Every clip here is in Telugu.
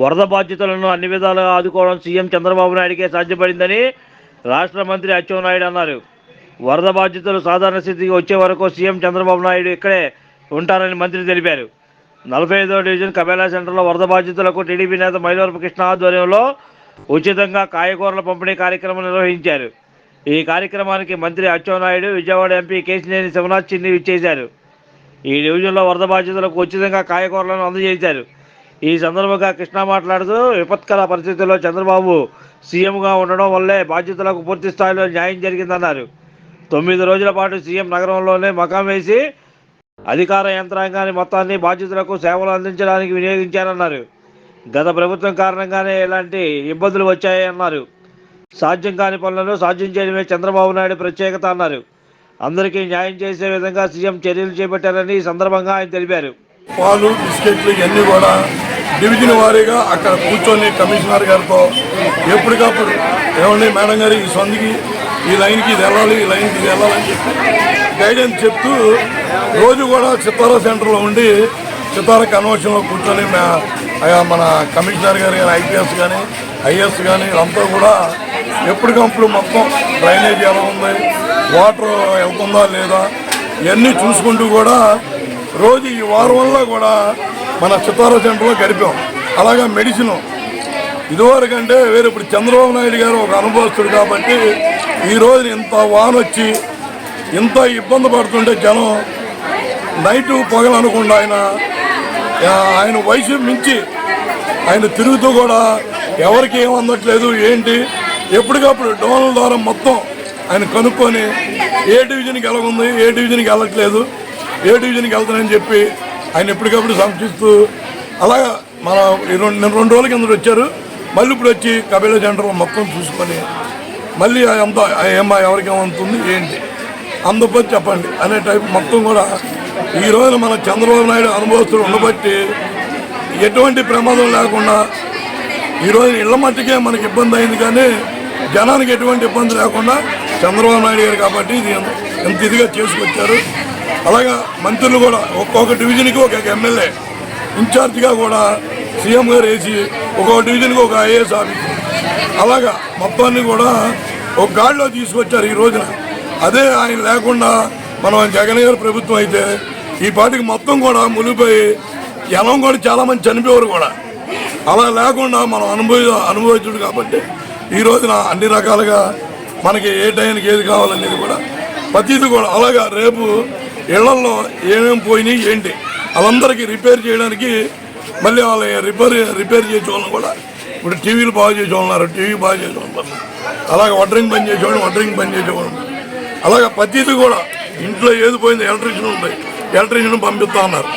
వరద బాధ్యతలను అన్ని విధాలుగా ఆదుకోవడం సీఎం చంద్రబాబు నాయుడికే సాధ్యపడిందని రాష్ట్ర మంత్రి అచ్చెన్నాయుడు అన్నారు. వరద బాధ్యతలు సాధారణ స్థితికి వచ్చే వరకు సీఎం చంద్రబాబు నాయుడు ఇక్కడే ఉంటారని మంత్రి తెలిపారు. నలభై ఐదో డివిజన్ కబేలా సెంటర్లో వరద బాధితులకు టీడీపీ నేత మైలవరపు కృష్ణ ఆధ్వర్యంలో ఉచితంగా కాయగూరల పంపిణీ కార్యక్రమం నిర్వహించారు. ఈ కార్యక్రమానికి మంత్రి అచ్చెన్నాయుడు విజయవాడ ఎంపీ కేసినేని శివనాథ్ చిన్ని ఇచ్చేశారు ఈ డివిజన్లో వరద బాధితులకు ఉచితంగా కాయగూరలను అందజేశారు. ఈ సందర్భంగా కృష్ణ మాట్లాడుతూ విపత్కర పరిస్థితుల్లో చంద్రబాబు సీఎంగా ఉండడం వల్లే బాధ్యతలకు పూర్తి స్థాయిలో న్యాయం జరిగిందన్నారు. తొమ్మిది రోజుల పాటు సీఎం నగరంలోనే మకాం వేసి అధికార యంత్రాంగాన్ని మొత్తాన్ని బాధ్యతలకు సేవలు అందించడానికి వినియోగించారన్నారు. గత ప్రభుత్వం కారణంగానే ఇలాంటి ఇబ్బందులు వచ్చాయన్నారు. సాధ్యం కాని పనులను సాధ్యం చేయడమే చంద్రబాబు నాయుడు ప్రత్యేకత అన్నారు. అందరికీ న్యాయం చేసే విధంగా సీఎం చర్యలు చేపట్టారని ఈ సందర్భంగా ఆయన తెలిపారు. పాలు బిస్కెట్లు ఇవన్నీ కూడా డివిజన్ వారీగా అక్కడ కూర్చొని కమిషనర్ గారితో ఎప్పటికప్పుడు ఏమండి మేడం గారు ఈ సందికి ఈ లైన్కి ఇది వెళ్ళాలి ఈ లైన్కి ఇది వెళ్ళాలని చెప్పి గైడెన్స్ చెప్తూ రోజు కూడా చిత్తార సెంటర్లో ఉండి చిత్తార కన్వెన్షన్లో కూర్చొని మన కమిషనర్ గారు కానీ ఐపీఎస్ కానీ ఐఏఎస్ కానీ వీళ్ళంతా కూడా ఎప్పటికప్పుడు మొత్తం డ్రైనేజ్ ఎలా ఉంది వాటర్ వెళ్తుందా లేదా ఇవన్నీ చూసుకుంటూ కూడా రోజు ఈ వారం వల్ల కూడా మన చిత్తారా సెంటర్లో గడిపాం. అలాగా మెడిసిన్. ఇదివరకంటే వేరే ఇప్పుడు చంద్రబాబు నాయుడు గారు ఒక అనుభవస్తుడు కాబట్టి ఈ రోజున ఇంత వాన వచ్చి ఇంత ఇబ్బంది పడుతుంటే జనం నైటు పగలు అనకుండా ఆయన ఆయన వయసు మించి ఆయన తిరుగుతూ కూడా ఎవరికి ఏం అందట్లేదు ఏంటి? ఎప్పటికప్పుడు డోన్ల ద్వారా మొత్తం ఆయన కనుక్కొని ఏ డివిజన్కి వెళ్ళకుంది ఏ డివిజన్కి వెళ్ళట్లేదు ఏ డివిజన్కి వెళ్తానని చెప్పి ఆయన ఎప్పటికప్పుడు సమర్పిస్తూ అలాగా మన ఈ రెండు నిన్న రెండు రోజుల కింద వచ్చారు. మళ్ళీ ఇప్పుడు వచ్చి కబీలా సెంటర్లో మొత్తం చూసుకొని మళ్ళీ ఎంత ఏమా ఎవరికి ఏంటి? అందుబాటు చెప్పండి అనే టైప్ మొత్తం కూడా. ఈ రోజున మన చంద్రబాబు నాయుడు అనుభవస్తులు ఉండబట్టి ఎటువంటి ప్రమాదం లేకుండా ఈ రోజు ఇళ్ళ మట్టికే మనకి ఇబ్బంది అయింది కానీ జనానికి ఎటువంటి ఇబ్బంది లేకుండా చంద్రబాబు నాయుడు గారు కాబట్టి ఇది ఎంత ఇదిగా చేసుకొచ్చారు. అలాగా మంత్రులు కూడా ఒక్కొక్క డివిజన్కి ఒక ఎమ్మెల్యే. ఇన్ఛార్జిగా కూడా సీఎం గారు వేసి ఒక్కొక్క డివిజన్కి ఒక ఐఏఎస్ ఆఫీసర్ అలాగా మొత్తాన్ని కూడా ఒక గాడిలో తీసుకొచ్చారు ఈ రోజున. అదే ఆయన లేకుండా మనం జగన్ గారి ప్రభుత్వం అయితే ఈ పాటికి మొత్తం కూడా మునిగిపోయి జనం కూడా చాలామంది చనిపోయారు కూడా. అలా లేకుండా మనం అనుభవ అనుభవించుడు కాబట్టి ఈ రోజున అన్ని రకాలుగా మనకి ఏ టైంకి ఏది కావాలనేది కూడా ప్రతిది కూడా అలాగా రేపు ఇళ్ళలో ఏమేమి పోయినాయి ఏంటి? వాళ్ళందరికీ రిపేర్ చేయడానికి మళ్ళీ వాళ్ళ రిపేర్ రిపేర్ చేసేవాళ్ళని కూడా ఇప్పుడు టీవీలు బాగా చేసేవాళ్ళు ఉన్నారు టీవీ బాగా చేసేవాళ్ళు అలాగే వడ్రింగ్ పని చేసేవాళ్ళు వడ్రింగ్ పని చేసేవాళ్ళు అలాగే ప్రతిది కూడా ఇంట్లో ఏది పోయింది ఎలక్ట్రిషియన్ ఉంది ఎలక్ట్రిషియన్ పంపిస్తా ఉన్నారు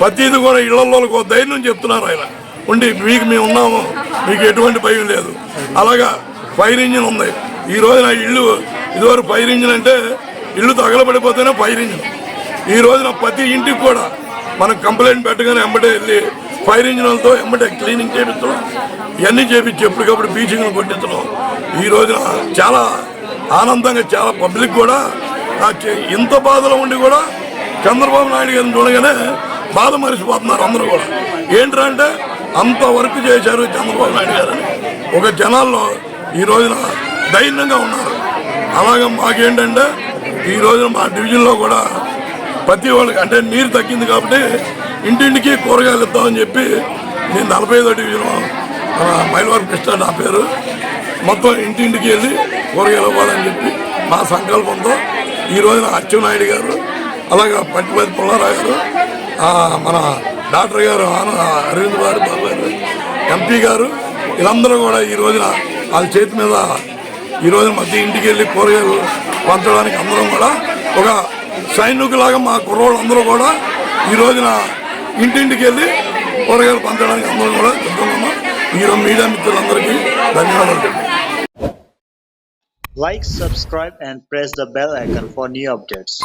ప్రతిది కూడా ఇళ్ళలో ఒక ధైర్యం చెప్తున్నారు ఆయన. ఉండి మీకు మేము ఉన్నాము మీకు ఎటువంటి భయం లేదు. అలాగా ఫైర్ ఇంజిన్ ఉంది. ఈ రోజున ఇల్లు ఇదివరకు ఫైర్ ఇంజిన్ అంటే ఇల్లు తగలబడిపోతేనే ఫైర్ ఇంజిన్ ఈ రోజున ప్రతి ఇంటికి కూడా మనం కంప్లైంట్ పెట్టగానే ఎంబటే వెళ్ళి ఫైర్ ఇంజిన్లతో ఎంబటే క్లీనింగ్ చేపించడం ఇవన్నీ చేపించి ఎప్పటికప్పుడు బీచింగ్లు కొట్టించడం ఈ రోజున చాలా ఆనందంగా చాలా పబ్లిక్ కూడా ఇంత బాధలో ఉండి కూడా చంద్రబాబు నాయుడు గారిని చూడగానే బాధ మరిచిపోతున్నారు అందరూ కూడా. ఏంటంటే అంటే అంత వర్క్ చేశారు చంద్రబాబు నాయుడు గారు ఒక జనాల్లో ఈ రోజున ధైర్యంగా ఉన్నారు. అలాగే మాకేంటంటే ఈ రోజున మా డివిజన్లో కూడా ప్రతి వాళ్ళకి అంటే నీరు తగ్గింది కాబట్టి ఇంటింటికి కూరగాయలు ఇద్దామని చెప్పి నేను నలభై ఐదో డివిజన్ మన మైలవరం కృష్ణ నా పేరు. మొత్తం ఇంటింటికి వెళ్ళి కూరగాయలు ఇవ్వాలని చెప్పి మా సంకల్పంతో ఈ రోజున అచ్చెన్నాయుడు గారు అలాగే పట్టిపతి పుల్లారావు గారు మన డాక్టర్ గారు అరవింద్ గారు బాబు గారు ఎంపీ గారు వీళ్ళందరూ కూడా ఈ రోజున వాళ్ళ చేతి మీద ఈ రోజున మధ్య ఇంటికి వెళ్ళి కూరగాయలు పంచడానికి అందరం కూడా ఒక సైనికులాగా మా కుర్రోళ్ళు అందరూ కూడా ఈ రోజున ఇంటింటికి వెళ్ళి కూరగాయలు పంచడానికి అందరూ కూడా చెప్తున్నాము ఈరోజు మీడియా మిత్రులందరికీ ధన్యవాదాలు like subscribe and press the bell icon for new updates.